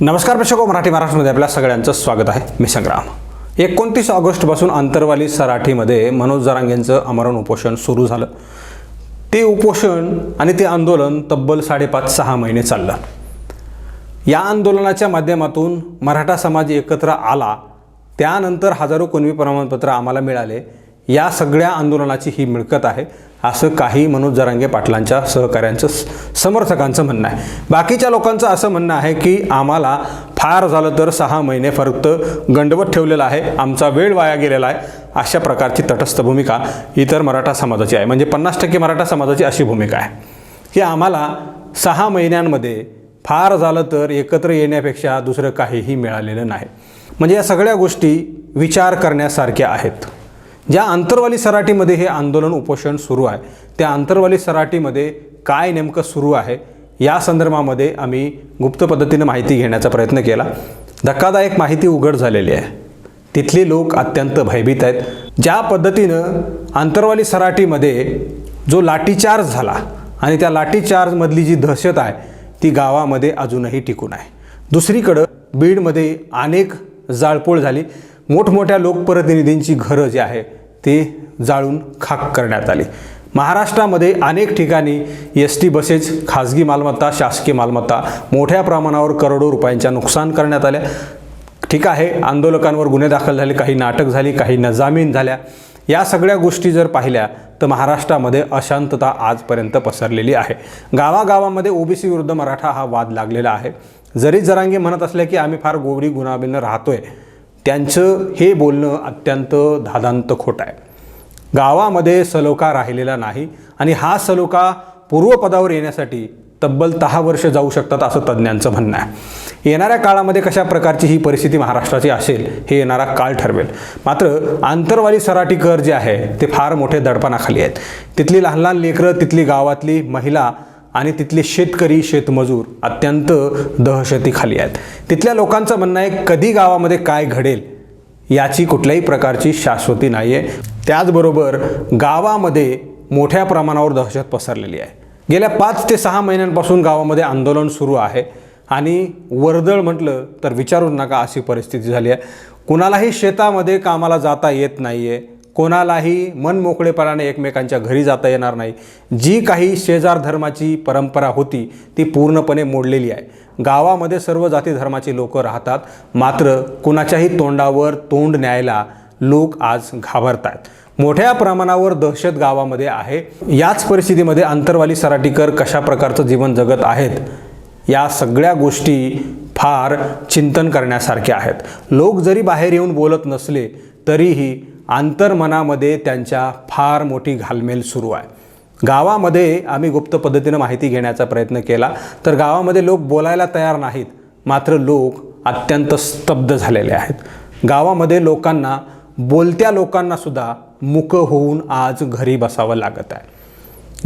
नमस्कार प्रेक्षको मराठी महाराष्ट्रामध्ये आपल्या सगळ्यांचं स्वागत आहे. मी संग्राम. एकोणतीस ऑगस्टपासून आंतरवाली सराठीमध्ये मनोज जरांगेंचं अमरण उपोषण सुरू झालं. ते उपोषण आणि ते आंदोलन तब्बल साडेपाच सहा महिने चाललं. या आंदोलनाच्या माध्यमातून मराठा समाज एकत्र आला. त्यानंतर हजारो कुणवी प्रमाणपत्र आम्हाला मिळाले. या सगळ्या आंदोलनाची ही मिळकत आहे. असं काही मनोज जरांगे पाटलांच्या सहकाऱ्यांचं समर्थकांचं म्हणणं आहे. बाकीच्या लोकांचं असं म्हणणं आहे की आम्हाला फार झालं तर सहा महिने फक्त गंडवत ठेवलेला आहे. आमचा वेळ वाया गेलेला आहे. अशा प्रकारची तटस्थ भूमिका इतर मराठा समाजाची आहे. म्हणजे पन्नास टक्के मराठा समाजाची अशी भूमिका आहे की आम्हाला सहा महिन्यांमध्ये फार झालं तर एकत्र येण्यापेक्षा दुसरं काहीही मिळालेलं नाही. म्हणजे या सगळ्या गोष्टी विचार करण्यासारख्या आहेत. ज्या आंतरवाली सराटीमध्ये हे आंदोलन उपोषण सुरू आहे त्या आंतरवाली सराटीमध्ये काय नेमकं सुरू आहे या संदर्भामध्ये आम्ही गुप्त पद्धतीनं माहिती घेण्याचा प्रयत्न केला. धक्कादायक माहिती उघड झालेली आहे. तिथले लोक अत्यंत भयभीत आहेत. ज्या पद्धतीनं आंतरवाली सराटीमध्ये जो लाठीचार्ज झाला आणि त्या लाठीचार्जमधली जी दहशत आहे ती गावामध्ये अजूनही टिकून आहे. दुसरीकडं बीडमध्ये अनेक जाळपोळ झाली. मोठमोठ्या लोकप्रतिनिधींची घरं जी आहे ते जाळून खाक करण्यात आली. महाराष्ट्रामध्ये अनेक ठिकाणी एस टी बसेस खाजगी मालमत्ता शासकीय मालमत्ता मोठ्या प्रमाणावर करोडो रुपयांच्या नुकसान करण्यात आल्या. ठीक आहे आंदोलकांवर गुन्हे दाखल झाले काही नाटक झाली काही नजामीन झाल्या. या सगळ्या गोष्टी जर पाहिल्या तर महाराष्ट्रामध्ये अशांतता आजपर्यंत पसरलेली आहे. गावागावामध्ये ओबीसी विरुद्ध मराठा हा वाद लागलेला आहे. जरी जरांगे म्हणत असले की आम्ही फार गोवरी गुणाबिनं राहतोय त्यांचं हे बोलणं अत्यंत धादांत खोटं आहे. गावामध्ये सलोखा राहिलेला नाही आणि हा सलोखा पूर्वपदावर येण्यासाठी तब्बल दहा वर्ष जाऊ शकतात असं तज्ज्ञांचं म्हणणं आहे. येणाऱ्या काळामध्ये कशा प्रकारची ही परिस्थिती महाराष्ट्राची असेल हे येणारा काळ ठरवेल. मात्र आंतरवाली सराटीकर जे आहे ते फार मोठे दडपणाखाली आहेत. तिथली लहान लहान लेकरं तिथली गावातली महिला आणि तिथले शेतकरी शेतमजूर अत्यंत दहशतीखाली आहेत. तिथल्या लोकांचं म्हणणं आहे कधी गावामध्ये काय घडेल याची कुठल्याही प्रकारची शाश्वती नाही आहे त्याचबरोबर गावामध्ये मोठ्या प्रमाणावर दहशत पसरलेली आहे. गेल्या पाच ते सहा महिन्यांपासून गावामध्ये आंदोलन सुरू आहे आणि वर्दळ म्हटलं तर विचारू नका अशी परिस्थिती झाली आहे. कुणालाही शेतामध्ये कामाला जाता येत नाही आहे कोणालाही मनमोकळेपणाने एकमेकांच्या घरी जाता येणार नाही. जी काही शेजार धर्माची परंपरा होती ती पूर्णपणे मोडलेली आहे. गावामध्ये सर्व जाती धर्माची लोक राहतात मात्र कुणाच्याही तोंडावर तोंड न्यायला लोक आज घाबरत आहेत मोठ्या प्रमाणावर दहशत गावामध्ये आहे. याच परिस्थितीमध्ये अंतरवाली सराटीकर कशा प्रकारचं जीवन जगत आहेत या सगळ्या गोष्टी फार चिंतन करण्यासारख्या आहेत. लोक जरी बाहेर येऊन बोलत नसले तरीही अंतर्मनामध्ये त्यांच्या फार मोठी घालमेल सुरू आहे. गावामध्ये आम्ही गुप्त पद्धतीनं माहिती घेण्याचा प्रयत्न केला तर गावामध्ये लोक बोलायला तयार नाहीत. मात्र लोक अत्यंत स्तब्ध झालेले आहेत. गावामध्ये लोकांना बोलत्या लोकांनासुद्धा सुद्धा होऊन आज घरी बसावं लागत आहे.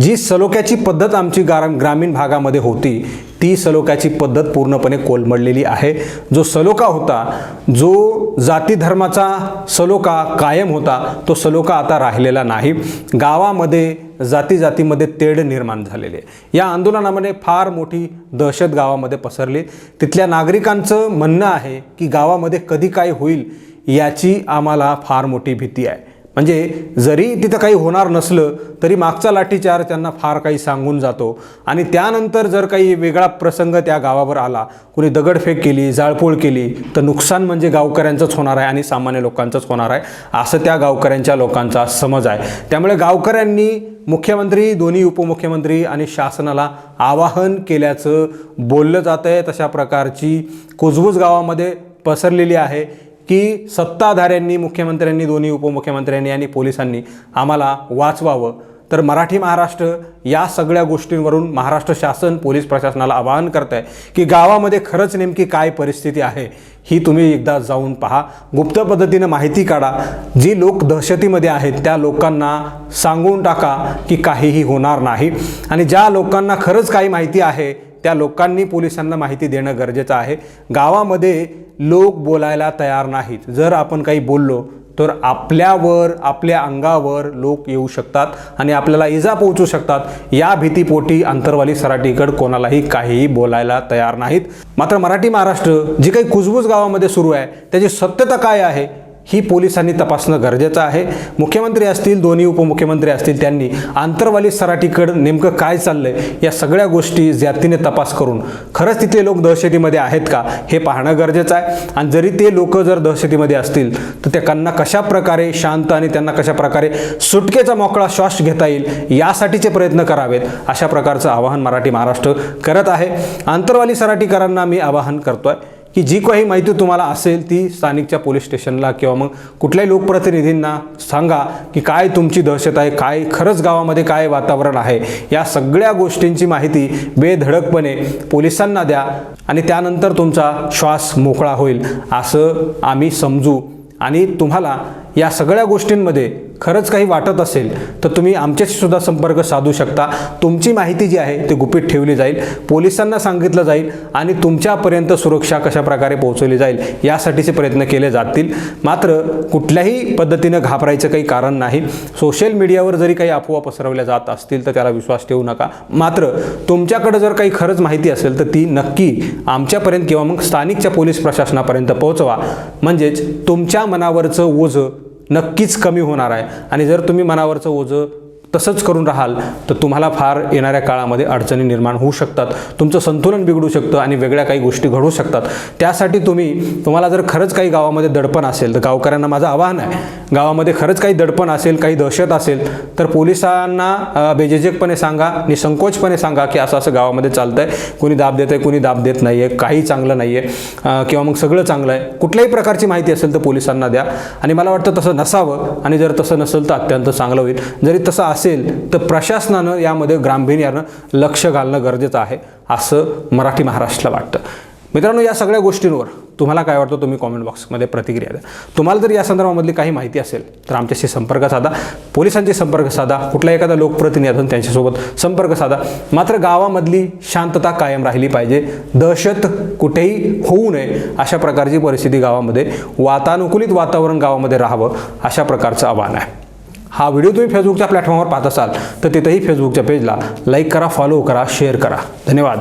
जी सलोख्याची पद्धत आमची गारा ग्रामीण भागामध्ये होती ती सलोख्याची पद्धत पूर्णपणे कोलमडलेली आहे. जो सलोका होता जो जाती धर्माचा सलोका कायम होता तो सलोका आता राहिलेला नाही. गावामध्ये जाती जातीमध्ये तेढ निर्माण झालेली आहे. या आंदोलनामध्ये फार मोठी दहशत गावामध्ये पसरली. तिथल्या नागरिकांचं म्हणणं आहे की गावामध्ये कधी काय होईल याची आम्हाला फार मोठी भीती आहे. म्हणजे जरी तिथं काही होणार नसलं तरी मागचा लाठीचार त्यांना फार काही सांगून जातो. आणि त्यानंतर जर काही वेगळा प्रसंग त्या गावावर आला कुणी दगडफेक केली जाळपोळ केली तर नुकसान म्हणजे गावकऱ्यांचंच होणार आहे आणि सामान्य लोकांचंच होणार आहे असं त्या गावकऱ्यांच्या लोकांचा समज आहे. त्यामुळे गावकऱ्यांनी मुख्यमंत्री दोन्ही उपमुख्यमंत्री आणि शासनाला आवाहन केल्याचं बोललं जातं आहे तशा प्रकारची कुजबूज गावामध्ये पसरलेली आहे. की सत्ताधाऱ्यांनी मुख्यमंत्र्यांनी दोन्ही उपमुख्यमंत्र्यांनी आणि पोलिसांनी आम्हाला वाचवावं. तर मराठी महाराष्ट्र या सगळ्या गोष्टींवरून महाराष्ट्र शासन पोलीस प्रशासनाला आवाहन करत आहे की गावामध्ये खरंच नेमकी काय परिस्थिती आहे ही तुम्ही एकदा जाऊन पहा. गुप्त पद्धतीनं माहिती काढा. जी लोक दहशतीमध्ये आहेत त्या लोकांना सांगून टाका की काहीही होणार नाही. आणि ज्या लोकांना खरंच काही माहिती आहे त्या लोकांनी पोलिसांना माहिती देणं गरजेचं आहे. गावामध्ये लोक बोलायला तयार नाहीत. जर आपण काही बोललो तर आपल्यावर आपल्या अंगावर लोक येऊ शकतात आणि आपल्याला इजा पोहोचू शकतात. या भीतीपोटी अंतरवाली सराटीकड कोणालाही काहीही बोलायला तयार नाहीत. मात्र मराठी महाराष्ट्र जी काही कुजबूज गावामध्ये सुरू आहे त्याची सत्यता काय आहे? ही पोलिसांनी तपासणं गरजेचं आहे. मुख्यमंत्री असतील दोन्ही उपमुख्यमंत्री असतील त्यांनी आंतरवाली सराटीकडं नेमकं काय चाललंय या सगळ्या गोष्टी जातीने तपास करून खरंच तिथले लोक दहशतीमध्ये आहेत का हे पाहणं गरजेचं आहे. आणि जरी ते लोक जर दहशतीमध्ये असतील तर त्या त्यांना कशा प्रकारे शांत आणि त्यांना कशा प्रकारे सुटकेचा मोकळा श्वास घेता येईल यासाठीचे प्रयत्न करावेत अशा प्रकारचं आवाहन मराठी महाराष्ट्र करत आहे. आंतरवाली सराटीकरांना मी आवाहन करतोय. की जी काही माहिती तुम्हाला असेल ती स्थानिकच्या पोलीस स्टेशनला किंवा मग कुठल्याही लोकप्रतिनिधींना सांगा की काय तुमची दहशत आहे काय खरंच गावामध्ये काय वातावरण आहे. या सगळ्या गोष्टींची माहिती बेधडकपणे पोलिसांना द्या आणि त्यानंतर तुमचा श्वास मोकळा होईल. असं आम्ही समजू. आणि तुम्हाला या सगळ्या गोष्टींमध्ये खरंच काही वाटत असेल तर तुम्ही आमच्याशी सुद्धा संपर्क साधू शकता. तुमची माहिती जी आहे ती गुपित ठेवली जाईल पोलिसांना सांगितलं जाईल आणि तुमच्यापर्यंत सुरक्षा कशा प्रकारे पोहोचवली जाईल यासाठीचे प्रयत्न केले जातील. मात्र कुठल्याही पद्धतीनं घाबरायचं काही कारण नाही. सोशल मीडियावर जरी काही अफवा पसरवल्या जात असतील तर त्याला विश्वास ठेवू नका. मात्र तुमच्याकडे जर काही खरंच माहिती असेल तर ती नक्की आमच्यापर्यंत किंवा मग स्थानिकच्या पोलीस प्रशासनापर्यंत पोहोचवा. म्हणजेच तुमच्या मनावरचं ओझं नक्कीच कमी होणार आहे. आणि जर तुम्ही मनावरचं ओझं तसंच करून राहाल तर तुम्हाला फार येणाऱ्या काळामध्ये अडचणी निर्माण होऊ शकतात. तुमचं संतुलन बिघडू शकतं आणि वेगळ्या काही गोष्टी घडू शकतात. त्यासाठी तुम्ही तुम्हाला जर खरंच काही गावामध्ये दडपण असेल तर गावकऱ्यांना माझं आवाहन आहे. गावामध्ये खरंच काही दडपण असेल काही दहशत असेल तर पोलिसांना बेजेजेकपणे सांगा निसंकोचपणे सांगा की असं असं गावामध्ये चालतं आहे कुणी दाब देत आहे कुणी दाब देत नाही आहे काही चांगलं नाही आहे किंवा मग सगळं चांगलं आहे. कुठल्याही प्रकारची माहिती असेल तर पोलिसांना द्या. आणि मला वाटतं तसं नसावं. आणि जर तसं नसेल तर अत्यंत चांगलं होईल. जरी तसं असेल तर प्रशासनानं यामध्ये गांभीर्यानं लक्ष घालणं गरजेचं आहे असं मराठी महाराष्ट्राला वाटतं. मित्रांनो या सगळ्या गोष्टींवर तुम्हाला काय वाटतं तुम्ही कॉमेंट बॉक्समध्ये प्रतिक्रिया द्या. तुम्हाला जर या संदर्भामधली काही माहिती असेल तर आमच्याशी संपर्क साधा. पोलिसांशी संपर्क साधा. कुठल्या एखादा लोकप्रतिनिधी असून त्यांच्यासोबत संपर्क साधा. मात्र गावामधली शांतता कायम राहिली पाहिजे. दहशत कुठेही होऊ नये अशा प्रकारची परिस्थिती गावामध्ये वातानुकूलित वातावरण गावामध्ये राहावं अशा प्रकारचं आव्हान आहे. हा व्हिडिओ तुम्ही फेसबुकच्या प्लॅटफॉर्मवर पाहत असाल तर तिथंही फेसबुकच्या पेजला लाईक करा फॉलो करा शेअर करा. धन्यवाद.